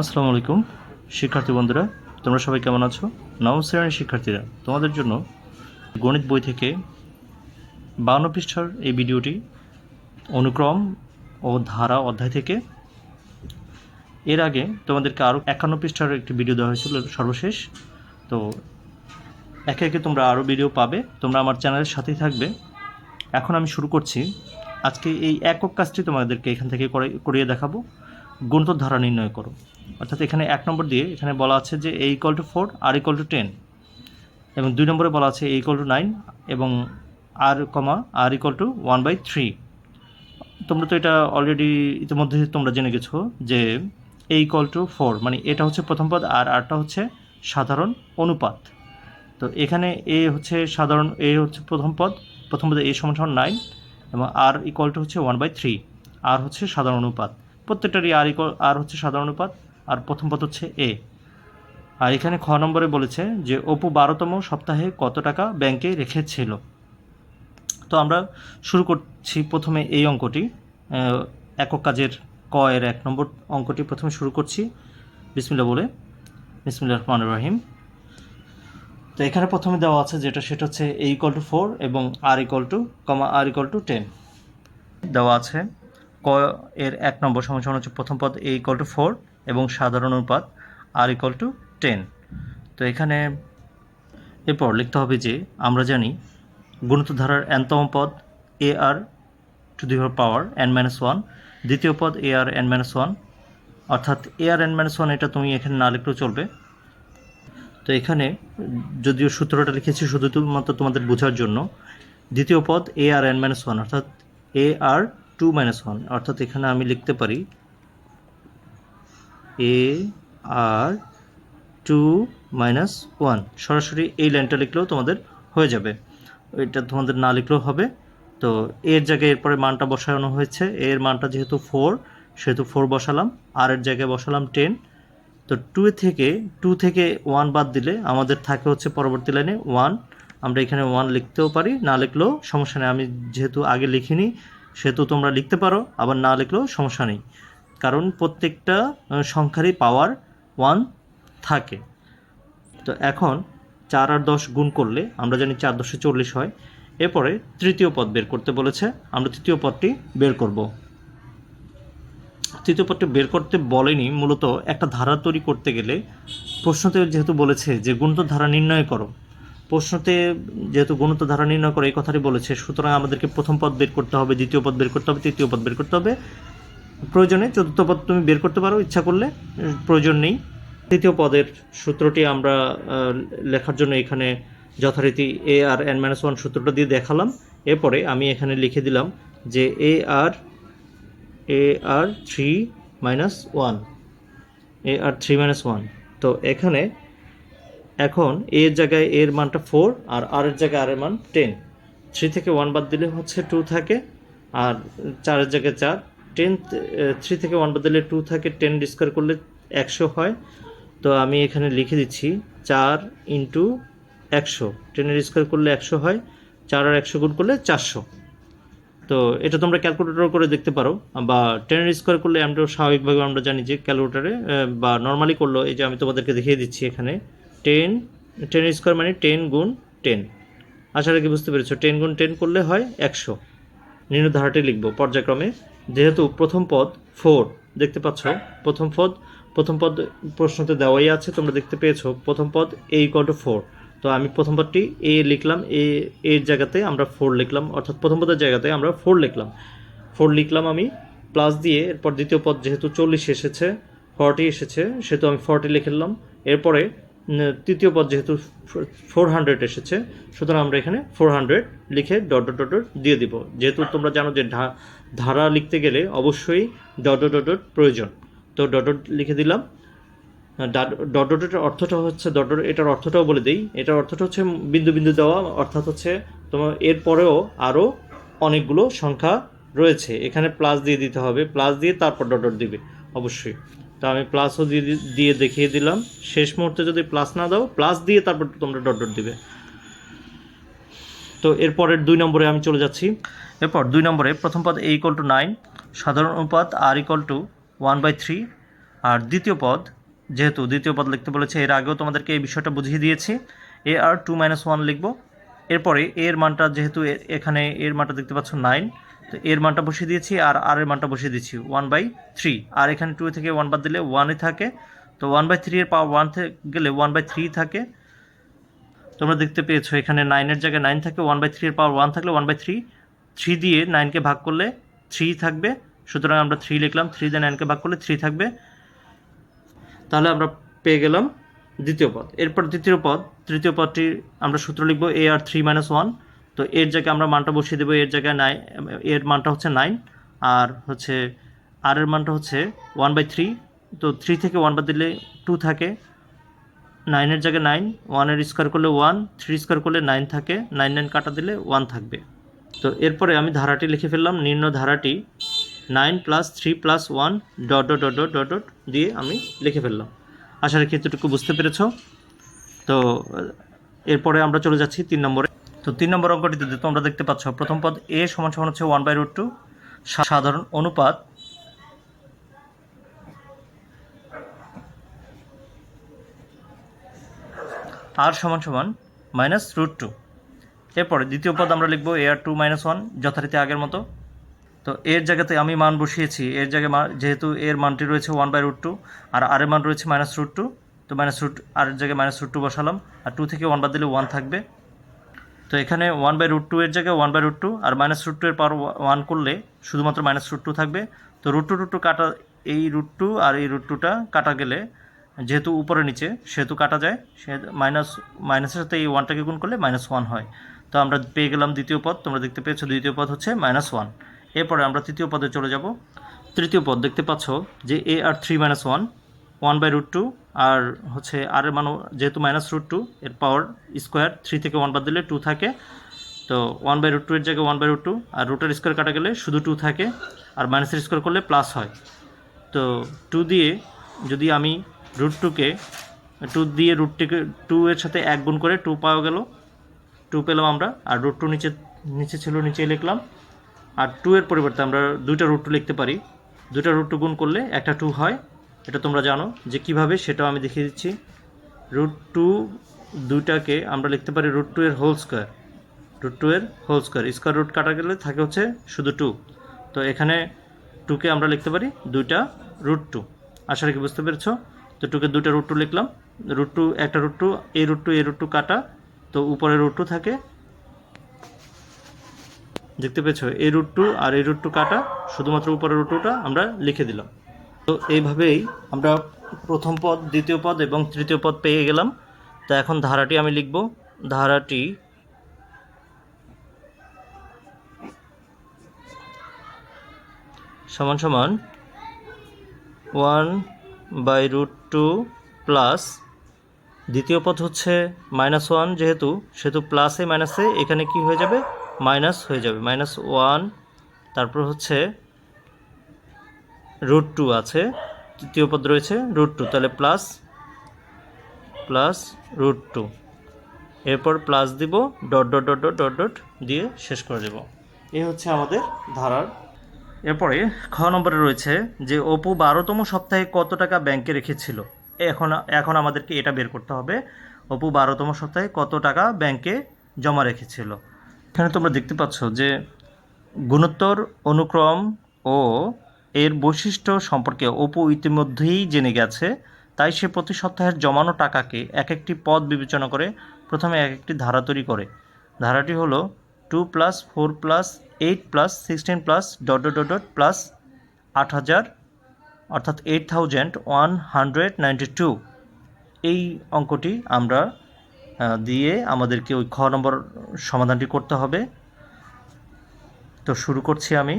আসসালামু আলাইকুম, শিক্ষার্থী বন্ধুরা, তোমরা সবাই কেমন আছো? নবম শ্রেণির শিক্ষার্থীরা, তোমাদের জন্য গণিত বই থেকে বান্ন পৃষ্ঠার এই ভিডিওটি অনুক্রম ও ধারা অধ্যায় থেকে। এর আগে তোমাদেরকে আরও একান্ন পৃষ্ঠার একটি ভিডিও দেওয়া হয়েছিল সর্বশেষ। তো একে একে তোমরা আরও ভিডিও পাবে, তোমরা আমার চ্যানেলের সাথেই থাকবে। এখন আমি শুরু করছি। আজকে এই একক কাজটি তোমাদেরকে এখান থেকে করে করিয়ে দেখাবো। গুণিত ধারা নির্ণয় করো। অর্থাৎ এখানে এক নম্বর দিয়ে এখানে বলা আছে যে a equal to four r equal to ten এবং দুই নম্বরে বলা আছে এ ইকল টু নাইন এবং r comma, r equal to one by three তোমরা তো এটা অলরেডি ইতিমধ্যে তোমরা জেনে গেছো যে এ ইকল টু ফোর মানে এটা হচ্ছে প্রথম পদ আর আরটা হচ্ছে সাধারণ অনুপাত। তো এখানে এ হচ্ছে সাধারণ, এ হচ্ছে প্রথম পদ, প্রথম পদে এ সমান নাইন এবং আর ইকুয়াল টু হচ্ছে ওয়ান বাই থ্রি আর হচ্ছে সাধারণ অনুপাত। প্রত্যেকটারই আর ইকুয়াল আর হচ্ছে সাধারণ অনুপাত। আর প্রথম পদ হচ্ছে এ আর এখানে খ নম্বরে বলেছে যে, অপু বারোতম সপ্তাহে কত টাকা ব্যাংকে রেখেছিল? তো আমরা শুরু করছি প্রথমে এই অঙ্কটি। একক কাজের ক এর এক নম্বর অঙ্কটি প্রথমে শুরু করছি। বিসমিল্লা বলে। বিসমিল্লা রহমান রহিম। তো এখানে প্রথমে দেওয়া আছে যেটা, সেটা হচ্ছে এ ইকল টু ফোর এবং r equal to comma r equal to ten দেওয়া আছে ক এর এক নম্বর সমান হচ্ছে প্রথম পদ এ ইকল টু ফোর এবং সাধারণ অনুপাত আর ইকল টু টেন তো এখানে এরপর লিখতে হবে যে আমরা জানি গুণিত ধারার এনতম পদ a r to the power n minus one দ্বিতীয় পদ a r n minus one অর্থাৎ a r n minus one এটা তুমি এখানে না লিখলেও চলবে। তো এখানে যদিও সূত্রটা লিখেছি শুধু শুধুমাত্র তোমাদের বোঝার জন্য, দ্বিতীয় পদ a r n minus one অর্থাৎ a r two minus one অর্থাৎ এখানে আমি লিখতে পারি a r two minus one সরাসরি এই লাইনটা লিখলেও তোমাদের হয়ে যাবে। এটা তোমাদের না লিখলেও হবে। তো এর জায়গায় এরপরে মানটা বসানো হয়েছে। এর মানটা যেহেতু ফোর সেহেতু ফোর বসালাম। আর এর জায়গায় বসালাম টেন তো টু থেকে টু থেকে ওয়ান বাদ দিলে আমাদের থাকে হচ্ছে পরবর্তী লাইনে ওয়ান আমরা এখানে ওয়ান লিখতেও পারি, না লিখলেও সমস্যা নেই। আমি যেহেতু আগে লিখিনি, সেহেতু তোমরা লিখতে পারো, আবার না লিখলেও সমস্যা নেই। কারণ প্রত্যেকটা সংখ্যারই পাওয়ার ওয়ান থাকে। তো এখন চার আর দশ গুণ করলে আমরা জানি চার দশে চল্লিশ হয়। এরপরে তৃতীয় পদ বের করতে বলেছে, আমরা তৃতীয় পদটি বের করব। তৃতীয় পদটি বের করতে বলেনি, মূলত একটা ধারা তৈরি করতে গেলে প্রশ্নতে যেহেতু বলেছে যে গুণিত ধারা নির্ণয় করো। প্রশ্নতে যেহেতু গুণিত ধারা নির্ণয় করো, এই কথাটি বলেছে। সুতরাং আমাদেরকে প্রথম পদ বের করতে হবে, দ্বিতীয় পদ বের করতে হবে, তৃতীয় পদ বের করতে হবে। প্রয়োজনে চতুর্থ পদ তুমি বের করতে পারো, ইচ্ছা করলে। প্রয়োজন নেই। তৃতীয় পদের সূত্রটি আমরা লেখার জন্য এখানে যথারীতি a r n minus one সূত্রটা দিয়ে দেখালাম। এরপরে আমি এখানে লিখে দিলাম যে a r a r three minus one a r three minus one তো এখানে এখন এর জায়গায় এর মানটা ফোর আর আর এর জায়গায় আর এর মান টেন থ্রি থেকে ওয়ান বাদ দিলে হচ্ছে টু থাকে, আর চারের জায়গায় চার। টেন থ্রি থেকে ওয়ান বাদ দিলে টু থাকে টেন ডিসকার করলে একশো হয়। তো আমি এখানে লিখে দিচ্ছি, চার ইন্টু একশো। টেনের স্কোয়ার করলে একশো হয়, চার আর একশো গুণ করলে চারশো। তো এটা তোমরা ক্যালকুলেটর করে দেখতে পারো, বা টেনের স্কোয়ার করলে আমরা স্বাভাবিকভাবে আমরা জানি যে ক্যালকুলেটারে বা নর্মালি করল এই যে আমি তোমাদেরকে দেখিয়ে দিচ্ছি এখানে টেন টেনের স্কোয়ার মানে টেন গুণ টেন আশা রাখি বুঝতে পেরেছ টেন গুণ টেন করলে হয় একশো। নির্ণয় ধারাটি লিখব, পর্যায়ক্রমে যেহেতু প্রথম পদ ফোর, দেখতে পাচ্ছ? প্রথম পদ প্রথম পদ প্রশ্নতে দেওয়াই আছে, তোমরা দেখতে পেয়েছ। প্রথম পদ এ ইকুয়াল টু ফোর। তো আমি প্রথম পদটি এ লিখলাম, এ, এর জায়গাতে আমরা ফোর লিখলাম, অর্থাৎ প্রথম পদের জায়গাতে আমরা ফোর লিখলাম। ফোর লিখলাম আমি, প্লাস দিয়ে এরপর দ্বিতীয় পদ যেহেতু চল্লিশ এসেছে, ফর্টি এসেছে, সেহেতু আমি ফর্টি লিখে নিলাম। এরপরে তৃতীয় পদ যেহেতু ফোর হান্ড্রেড এসেছে, সুতরাং আমরা এখানে ফোর হান্ড্রেড লিখে ডট ডট ডট দিয়ে দিব। যেহেতু তোমরা জানো যে ধা- ধারা লিখতে গেলে অবশ্যই ডট ডট ডট ডট প্রয়োজন। তো ডট ডট লিখে দিলাম। ডট ডটের অর্থটা হচ্ছে, ডট ডট, এটার অর্থটাও বলে দিই। এটার অর্থটা হচ্ছে বিন্দু বিন্দু দেওয়া, অর্থাৎ হচ্ছে তোমার এরপরেও আরও অনেকগুলো সংখ্যা রয়েছে। এখানে প্লাস দিয়ে দিতে হবে। প্লাস দিয়ে তারপর ডট ডট দিবে, অবশ্যই। তো আমি প্লাসও দিয়ে দিয়ে দেখিয়ে দিলাম। শেষ মুহূর্তে যদি প্লাস না দাও প্লাস দিয়ে তারপর তোমরা ডট ডট দিবে। তো এরপরের দুই নম্বরে আমি চলে যাচ্ছি। এরপর দুই নম্বরে প্রথম পদ এ ইকল টু নাইন সাধারণ অনুপাত r equal to one by three আর দ্বিতীয় পদ, যেহেতু দ্বিতীয় পদ লিখতে বলেছে, এর আগেও তোমাদেরকে এই বিষয়টা বুঝিয়ে দিয়েছি। A r two minus one লিখব। এরপরে এর মানটা যেহেতু এখানে এর মানটা দেখতে পাচ্ছ নাইন তো এর মানটা বসিয়ে দিয়েছি আর আর এর মানটা বসিয়ে দিয়েছি ওয়ান বাই থ্রি আর এখানে টু থেকে ওয়ান বাদ দিলে ওয়ানই থাকে। তো ওয়ান বাই থ্রি এর পাওয়ার ওয়ান গেলে ওয়ান বাই থ্রি থাকে। তোমরা দেখতে পেয়েছ, এখানে নাইনের জায়গায় নাইন থাকে ওয়ান বাই থ্রি এর পাওয়ার ওয়ান থাকলে ওয়ান বাই থ্রি থ্রি দিয়ে নাইনকে ভাগ করলে থ্রি থাকবে, সুতরাং আমরা থ্রি লিখলাম থ্রি দিয়ে নাইনকে ভাগ করলে থ্রি থাকবে। তাহলে আমরা পেয়ে গেলাম দ্বিতীয় পদ। এরপর দ্বিতীয় পদ, তৃতীয় পদটি আমরা সূত্র লিখব a r three minus one তো এর জায়গায় আমরা মানটা বসিয়ে দেবো, এর জায়গায় নাই এর মানটা হচ্ছে নাইন আর হচ্ছে, আর এর মানটা হচ্ছে ওয়ান বাই থ্রি তো থ্রি থেকে ওয়ান বাদ দিলে টু থাকে নাইনের জায়গায় নাইন ওয়ানের স্কোয়ার করলে ওয়ান থ্রি স্কোয়ার করলে নাইন থাকে নাইন নাইন কাটা দিলে ওয়ান থাকবে। তো এরপরে আমি ধারাটি লিখে ফেললাম, নিম্ন ধারাটি nine plus three plus one dot dot dot dot dot dot দিয়ে আমি লিখে ফেললাম। আশা রাখি এতটুকু বুঝতে পেরেছ। তো এরপরে আমরা চলে যাচ্ছি তিন নম্বরে। তো তিন নম্বর অঙ্কটিতে তোমরা দেখতে পাচ্ছ, প্রথম পদ এ সমান সমান হচ্ছে ওয়ান বাই রুট টু সাধারণ অনুপাত আর সমান সমান মাইনাস রুট টু এরপরে দ্বিতীয় পদ আমরা লিখব a r two minus one যথারীতি আগের মতো। তো এর জায়গাতে আমি মান বসিয়েছি এর জায়গায় যেহেতু এর মানটি রয়েছে ওয়ান বাই রুট টু আর আর এর মান রয়েছে মাইনাস রুট টু তো মাইনাস রুট আর এর জায়গায় মাইনাস রুট টু বসালাম, আর টু থেকে ওয়ান বাদ দিলে ওয়ান থাকবে। তো এখানে ওয়ান বাই রুট টু এর জায়গায় ওয়ান বাই রুট টু আর মাইনাস রুট টু এর পাওয়ার ওয়ান করলে শুধুমাত্র মাইনাস রুট টু থাকবে। তো রুট টু রুট টু কাটা, এই রুট টু আর এই রুট টুটা কাটা গেলে যেহেতু উপরে নিচে, সেহেতু কাটা যায়, সে মাইনাস মাইনাসের সাথে এই ওয়ানটাকে গুণ করলে মাইনাস ওয়ান হয়। তো আমরা পেয়ে গেলাম দ্বিতীয় পদ, তোমরা দেখতে পেয়েছ দ্বিতীয় পদ হচ্ছে মাইনাস ওয়ান এরপরে আমরা তৃতীয় পদে চলে যাব। তৃতীয় পদ দেখতে পাচ্ছ যে a r three minus one one by root two r হচ্ছে আর এর মানও যেহেতু মাইনাস রুট টু এর পাওয়ার স্কোয়ার থ্রি থেকে ওয়ান বাদ দিলে টু থাকে। তো ওয়ান বাই রুট টু এর জায়গায় ওয়ান বাই রুট টু আর রুটের স্কোয়ার কাটা গেলে শুধু টু থাকে, আর মাইনাসের স্কোয়ার করলে প্লাস হয়। তো টু দিয়ে যদি আমি রুট টুকে টু দিয়ে রুটটিকে টু এর সাথে এক গুণ করে টু পাওয়া গেল। টু পেলাম আমরা, আর রুট টু নিচে নিচে ছিল, নিচে লিখলাম। আর টু এর পরিবর্তে আমরা দুইটা রুট টু লিখতে পারি। দুইটা রুট টু গুণ করলে একটা টু হয়। এটা তোমরা জানো যে কীভাবে সেটাও আমি দেখিয়ে দিচ্ছি। রুট টু দুইটাকে আমরা লিখতে পারি রুট টু এর হোল স্কোয়ার রুট টু এর হোল স্কোয়ার স্কোয়ার রুট কাটা গেলে থাকে হচ্ছে শুধু টু তো এখানে টুকে আমরা লিখতে পারি দুইটা রুট টু আশা রাখি বুঝতে পেরেছ? তো টুকে দুইটা রুট টু লিখলাম। রুট টু একটা রুট টু এই রুট টু এই রুট টু কাটা, তো উপরে রুট টু থাকে। দেখতে পেয়েছ? এই রুট টু আর এই রুট টু কাটা, শুধুমাত্র উপরের রুট টুটা আমরা লিখে দিলাম। তো এইভাবেই আমরা প্রথম পদ, দ্বিতীয় পদ এবং তৃতীয় পদ পেয়ে গেলাম। তো এখন ধারাটি আমি লিখব। ধারাটি সমান সমান one by root two plus. দ্বিতীয় পদ হচ্ছে মাইনাস ওয়ান যেহেতু, সেহেতু প্লাসে মাইনাসে এখানে কি হয়ে যাবে? মাইনাস হয়ে যাবে। মাইনাস ওয়ান তারপর হচ্ছে রুট টু আছে। তৃতীয় পদ রয়েছে রুট টু তাহলে প্লাস প্লাস রুট টু এরপর প্লাস দিব dot dot dot dot dot dot দিয়ে শেষ করে দেব। এই হচ্ছে আমাদের ধারার এরপরে খ নম্বরে রয়েছে যে, অপু বারোতম সপ্তাহে কত টাকা ব্যাংকে রেখেছিল? এখন এখন আমাদেরকে এটা বের করতে হবে। অপু বারোতম সপ্তাহে কত টাকা ব্যাংকে জমা রেখেছিল? এখানে তোমরা দেখতে পাচ্ছ যে, গুণোত্তর, অনুক্রম ও এর বৈশিষ্ট্য সম্পর্কে অপু ইতিমধ্যেই জেনে গেছে। তাই সে প্রতি সপ্তাহের জমানো টাকাকে এক একটি পদ বিবেচনা করে প্রথমে এক একটি ধারা তৈরি করে। ধারাটি হলো two plus four plus eight plus sixteen plus dot dot dot plus আট হাজার অর্থাৎ eight thousand one hundred ninety two এই অঙ্কটি আমরা দিয়ে আমাদেরকে ওই খ নম্বর সমাধানটি করতে হবে। তো শুরু করছি আমি।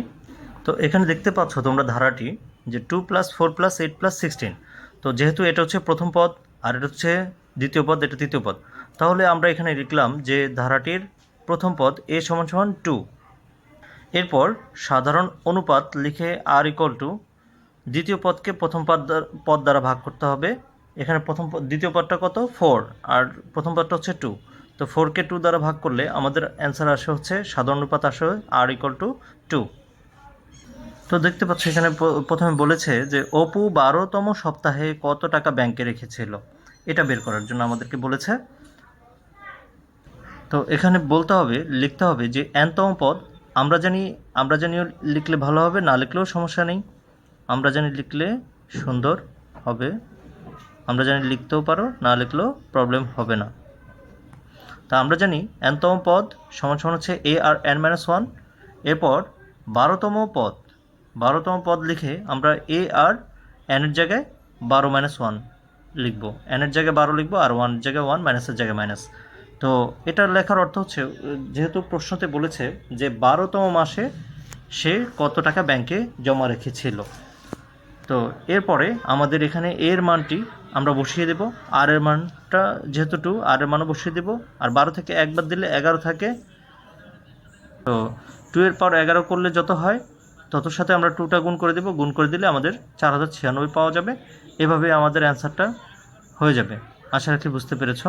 তো এখানে দেখতে পাচ্ছ তোমরা ধারাটি, যে two plus four plus eight plus sixteen তো যেহেতু এটা হচ্ছে প্রথম পদ, আর এটা হচ্ছে দ্বিতীয় পদ, এটা তৃতীয় পদ। তাহলে আমরা এখানে লিখলাম যে ধারাটির প্রথম পদ এ সমান সমান টু। এরপর সাধারণ অনুপাত লিখে আর ইকুয়াল টু দ্বিতীয় পদকে প্রথম পদ পদ দ্বারা ভাগ করতে হবে। এখানে প্রথম দ্বিতীয় পদটা কত? ফোর আর প্রথম পদটা হচ্ছে টু তো ফোরকে টু দ্বারা ভাগ করলে আমাদের অ্যান্সার আসে হচ্ছে সাধারণ অনুপাত আসে আর ইকুয়াল টু টু তো দেখতে পাচ্ছ এখানে প্রথমে বলেছে যে অপু বারোতম সপ্তাহে কত টাকা ব্যাংকে রেখেছিল? এটা বের করার জন্য আমাদেরকে বলেছে তো এখানে বলতে হবে, লিখতে হবে যে এনতম পদ, আমরা জানি, আমরা জানিও লিখলে ভালো হবে, না লিখলেও সমস্যা নেই। আমরা জানি লিখলে সুন্দর হবে, আমরা জানি লিখতেও পারো, না লিখলেও প্রবলেম হবে না। তা আমরা জানি এনতম পদ সমান সমান হচ্ছে a r n minus one এরপর বারোতম পদ বারোতম পদ লিখে আমরা এ আর এনের জায়গায় বারো মাইনাস ওয়ান লিখব। এনের জায়গায় বারো লিখব আর ওয়ানের জায়গায় ওয়ান মাইনাসের জায়গায় মাইনাস তো এটা লেখার অর্থ হচ্ছে, যেহেতু প্রশ্নতে বলেছে যে বারোতম মাসে সে কত টাকা ব্যাংকে জমা রেখেছিল। তো এরপরে আমাদের এখানে এর মানটি আমরা বসিয়ে দেব। আর এর মানটা যেহেতু টু আর এর মানও বসিয়ে দেব। আর বারো থেকে একবার দিলে এগারো থাকে। তো টু এর পর এগারো করলে যত হয় ততর সাথে আমরা টুটা গুণ করে দেব। গুণ করে দিলে আমাদের চার হাজার ছিয়ানব্বই পাওয়া যাবে। এভাবে আমাদের অ্যান্সারটা হয়ে যাবে। আশা রাখি বুঝতে পেরেছ।